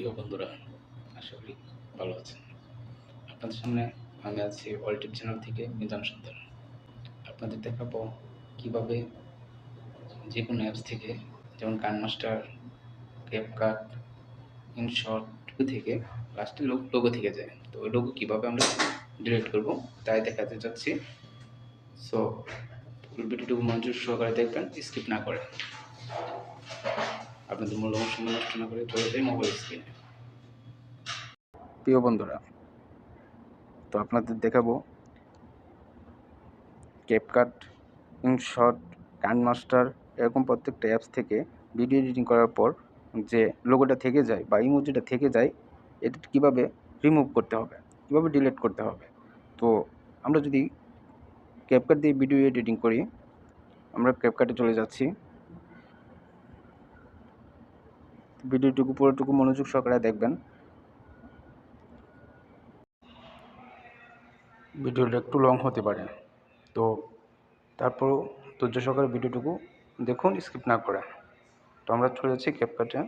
প্রিয় বন্ধুরা, আশা করি ভালো আছেন। আপনাদের সামনে আমি আছি ওয়ার্ল্ড চ্যানেল থেকে মিজান সন্তান আপনাদের দেখাবো কীভাবে যে কোনো অ্যাপস থেকে, যেমন কান মাস্টার ক্যাপকাট ইনশট থেকে লাস্টে লোক লোগো থেকে যায়। তো ওই লোগো কীভাবে আমরা ডিলিট করব, তাই দেখাতে যাচ্ছি সো ফুল ভিডিওটুকু মনোযোগ সহকারে দেখবেন স্কিপ না করে। আপনাদের মূল্যবান সময় নষ্ট না করে চলে যাই মোবাইল স্ক্রিনে প্রিয় বন্ধুরা, তো আপনাদের দেখাবো ক্যাপকাট ইনশট কান মাস্টার এরকম প্রত্যেকটা অ্যাপস থেকে ভিডিও এডিটিং করার পর যে লোগোটা থেকে যায় বা ইমোজিটা থেকে যায়, এটা কীভাবে রিমুভ করতে হবে, কীভাবে ডিলিট করতে হবে। তো আমরা যদি ক্যাপকাট দিয়ে ভিডিও এডিটিং করি, আমরা ক্যাপকাটে চলে যাচ্ছি। ভিডিওটুকু, পুরোটুকু মনোযোগ সহকারে দেখবেন। ভিডিওটা একটু লং হতে পারে। তো তারপরও ধৈর্য সহকারে ভিডিওটুকু দেখুন স্কিপ না করে। তো আমরা চলে যাচ্ছি ক্যাপকাটে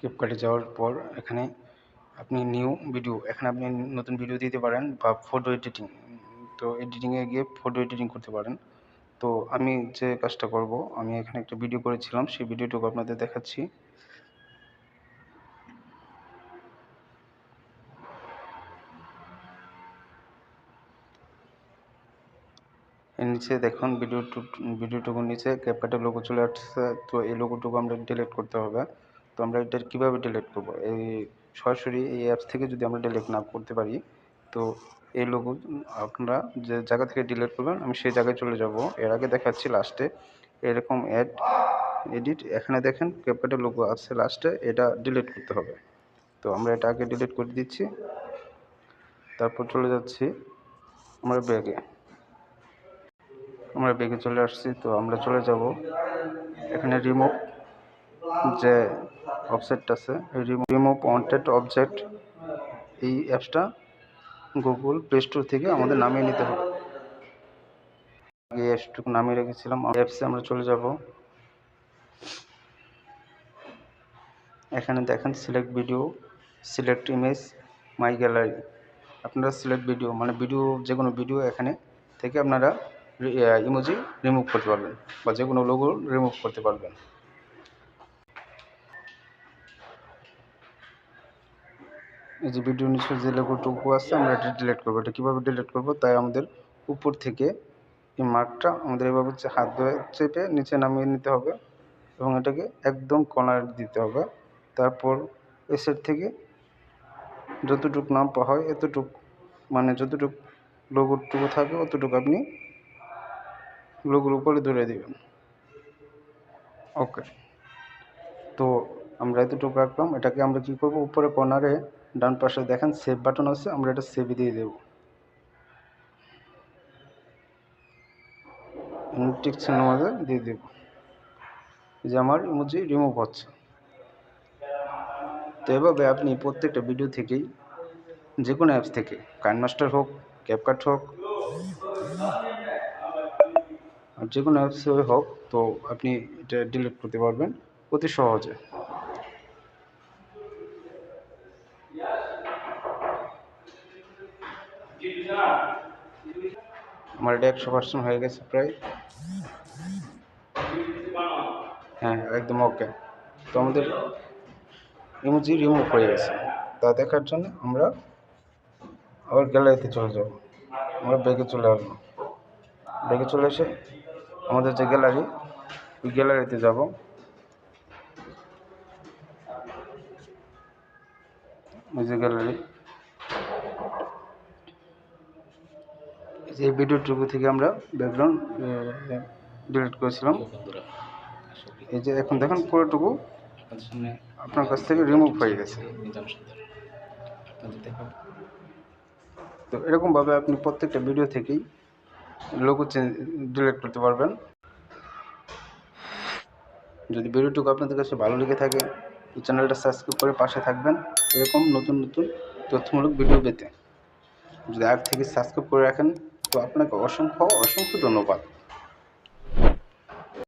ক্যাপকাটে যাওয়ার পর এখানে আপনি নিউ ভিডিও এখানে আপনি নতুন ভিডিও দিতে পারেন বা ফটো এডিটিং তো এডিটিংয়ে গিয়ে ফটো এডিটিং করতে পারেন। তো আমি যে কাজটা করব, আমি এখানে একটা ভিডিও করেছিলাম, সেই ভিডিওটুকু আপনাদের দেখাচ্ছি। নিচে দেখুন ভিডিওটু ভিডিওটুকুর নিচে ক্যাপকাটের লোগো চলে আসছে, তো এই লোগোটুকু আমরা ডিলিট করতে হবে। তো আমরা এটা কীভাবে ডিলিট করব? এই সরাসরি এই অ্যাপস থেকে যদি আমরা ডিলিট না করতে পারি, তো এই লোগো আপনারা যে জায়গা থেকে ডিলিট করবেন, আমি সেই জায়গায় চলে যাব। এর আগে দেখাচ্ছি লাস্টে এরকম অ্যাড এডিট এখানে দেখেন ক্যাপকাটের লোগো আছে লাস্টে এটা ডিলিট করতে হবে। তো আমরা এটা আগে ডিলিট করে দিচ্ছি। তারপর চলে যাচ্ছি আমরা ব্যাগে আমরা ব্যাগে চলে আসছি, তো আমরা চলে যাব। এখানে রিমুভ যে অবজেক্ট আছে রিমুভ ওয়ান্টেড অবজেক্ট এই অ্যাপসটা গুগল প্লে স্টোর থেকে আমাদের নামিয়ে নিতে হবে। এই অ্যাপসটুকু নামিয়ে রেখেছিলাম। অ্যাপসে আমরা চলে যাব। এখানে দেখেন select video select image my gallery আপনারা সিলেক্ট ভিডিও মানে ভিডিও যে কোনো ভিডিও এখানে থেকে আপনারা ইমোজি রিমুভ করতে পারবেন বা যে কোনো লোগো রিমুভ করতে পারবেন। এই যে ভিডিও নিচে যে লোগোটুকু আছে, আমরা এটা ডিলিট করব। এটা কীভাবে ডিলিট করব? তাই আমাদের উপর থেকে এই মার্কটা আমাদের এভাবে হচ্ছে হাত ধরে চেপে নিচে নামিয়ে নিতে হবে এবং এটাকে একদম কর্নার দিতে হবে। তারপর এ সাইড থেকে যতটুকু নাম পাওয়া হয়, এতটুক মানে যতটুকু লোগোটুকু থাকে অতটুকু আপনি লোগোর উপরে ধরে দেবেন। ওকে তো আমরা এতটুকু রাখলাম। এটাকে আমরা কী করব? উপরে কর্নারে ডান পাশে দেখেন সেভ বাটন আছে, আমরা এটা সেভে দিয়ে দেব। টিকছেন আমাদের দিয়ে দেব। যে আমার ইমোজি রিমুভ হচ্ছে। তো এভাবে আপনি প্রত্যেকটা ভিডিও থেকেই যে কোনো অ্যাপস থেকে কাইন মাস্টার হোক ক্যাপকাট হোক, আর যে কোনো অ্যাপসে হোক, তো আপনি এটা ডিলিট করতে পারবেন অতি সহজে। আমার এটা একশো পার্সেন্ট হয়ে গেছে প্রায়। হ্যাঁ একদম ওকে তো আমাদের ইমোজি রিমুভ হয়ে গেছে। তা দেখার জন্য আমরা আবার গ্যালারিতে চলে যাব। আমরা ব্যাগে চলে আসব। ব্যাগে চলে এসে আমাদের যে গ্যালারি ওই গ্যালারিতে যাব। ওই যে গ্যালারি যে ভিডিওটুকু থেকে আমরা ব্যাকগ্রাউন্ড ডিলিট করেছিলাম। এই যে এখন দেখেন পুরোটুকু আপনার কাছ থেকে রিমুভ হয়ে গেছে। তো এরকমভাবে আপনি প্রত্যেকটা ভিডিও থেকেই লোগো চেঞ্জ ডিলিট করতে পারবেন। যদি ভিডিওটুকু আপনাদের কাছে ভালো লেগে থাকে, তো চ্যানেলটা সাবস্ক্রাইব করে পাশে থাকবেন। এরকম নতুন নতুন তথ্যমূলক ভিডিও পেতে। যদি আগ থেকে সাবস্ক্রাইব করে রাখেন তো আপনাকে অসংখ্য অসংখ্য ধন্যবাদ।